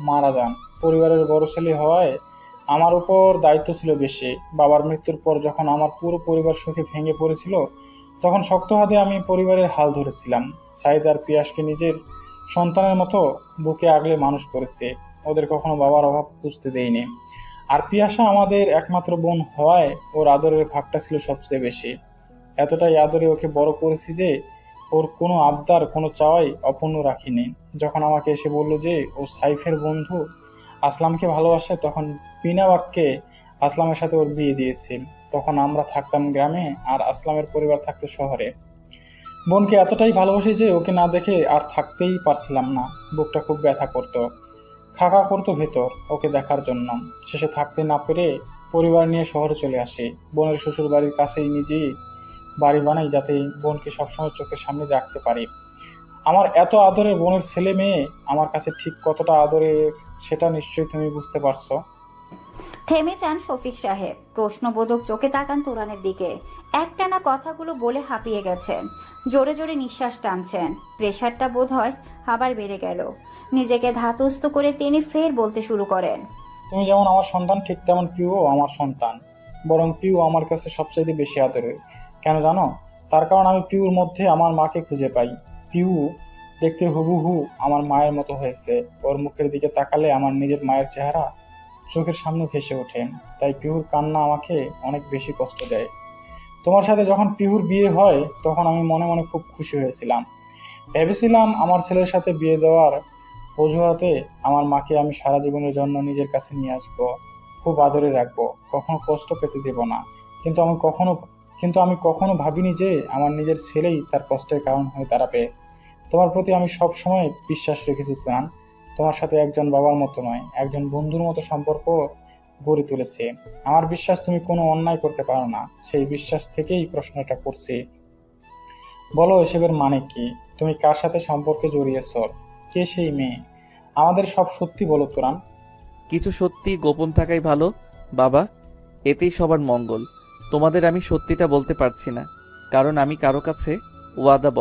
মারা যান। পরিবারের বড় ছেলে হওয়ায় আমার উপর দায়িত্ব ছিল বেশি। বাবার মৃত্যুর পর যখন আমার পুরো পরিবার সুখে ভেঙে পড়েছিল, তখন শক্ত হাতে আমি পরিবারের হাল ধরেছিলাম। সাইদ আর পিয়াসকে নিজের সন্তানের মতো বুকে আগলে মানুষ করেছে। ওদের কখনো বাবার অভাব বুঝতে দেয়নি। আর পিয়াসা আমাদের একমাত্র বোন হওয়ায় ওর আদরের ভাগটা ছিল সবচেয়ে বেশি। এতটাই আদরে ওকে বড় করেছি যে ওর কোনো আবদার, কোনো চাওয়াই অপূর্ণ রাখিনি। যখন আমাকে এসে বলল যে, ও সাইফের বন্ধু, আসলামকে ভালোবাসে, তখন বিনা বাক্যে আসলামের সাথে ওর বিয়ে দিয়েছে। তখন আমরা থাকতাম গ্রামে আর আসলামের পরিবার থাকতো শহরে। বোনকে এতটাই ভালোবাসি যে, ওকে না দেখে আর থাকতেই পারছিলাম না। বুকটা খুব ব্যথা করতো। খাকা করতো ভেতর ওকে দেখার জন্য। শেষে থাকতে না পেরে পরিবার নিয়ে শহরে চলে আসি। বোনের শ্বশুর বাড়ির কাছেই নিজেই বাড়ি বানাই যাতে বোনকে সবসময় চোখের সামনে রাখতে পারি। আমার এত আদরের বোনের ছেলে মেয়ে আমার কাছে ঠিক কতটা আদরের সেটা নিশ্চয়ই তুমি বুঝতে পারছ। থেমে যান শফিক সাহেব। প্রশ্নবোধক চোখে তাকান তোরানের দিকে। একটানা কথাগুলো বলে হাঁপিয়ে গেছেন। জোরে জোরে নিঃশ্বাস টানছেন। প্রেশারটা বোধ হয় আবার বেড়ে গেল। নিজেকে ধাতস্থ করে তিনি ফের বলতে শুরু করেন। তুমি যেমন আমার সন্তান ঠিক তেমন পিউ আমার সন্তান। বরং পিউ আমার কাছে সবচেয়ে বেশি আদরের। কেন জানো? তার কারণ আমি পিউর মধ্যে আমার মাকে খুঁজে পাই। পিউ দেখতে হুবহু আমার মায়ের মতো হয়েছে। ওর মুখের দিকে তাকালে আমার নিজের মায়ের চেহারা চোখের সামনে ভেসে ওঠে। তাই পিহুর কান্না আমাকে অনেক বেশি কষ্ট দেয়। তোমার সাথে যখন পিহুর বিয়ে হয়, তখন আমি মনে মনে খুব খুশি হয়েছিলাম। ভেবেছিলাম আমার ছেলের সাথে বিয়ে দেওয়ার অজুহাতে আমার মাকে আমি সারা জীবনের জন্য নিজের কাছে নিয়ে আসব। খুব আদরে রাখব। কখনো কষ্ট পেতে দেব না। কিন্তু আমি কখনো কিন্তু আমি কখনো ভাবিনি যে আমার নিজের ছেলেই তার কষ্টের কারণ হয়ে দাঁড়াবে তোমার প্রতি আমি সব সময় বিশ্বাস রেখেছি প্রাণ তোমার সাথে একজন বাবার মতো নয়, একজন বন্ধুর মতো সম্পর্ক গড়ে তুলেছে। আমার বিশ্বাস তুমি কোনো অন্যায় করতে পারো না, সেই বিশ্বাস থেকেই প্রশ্নটা করছি। বলো, এসবের মানে কি? তুমি কার সাথে সম্পর্কে জড়িয়েছ? কে সেই মেয়ে? আমাদের সব সত্যি বলো তোরান কিছু সত্যি গোপন থাকাই ভালো, বাবা। এতেই সবার মঙ্গল। তোমাদের আমি সত্যিটা বলতে পারছি না কারণ আমি কারও কাছে ওয়াদা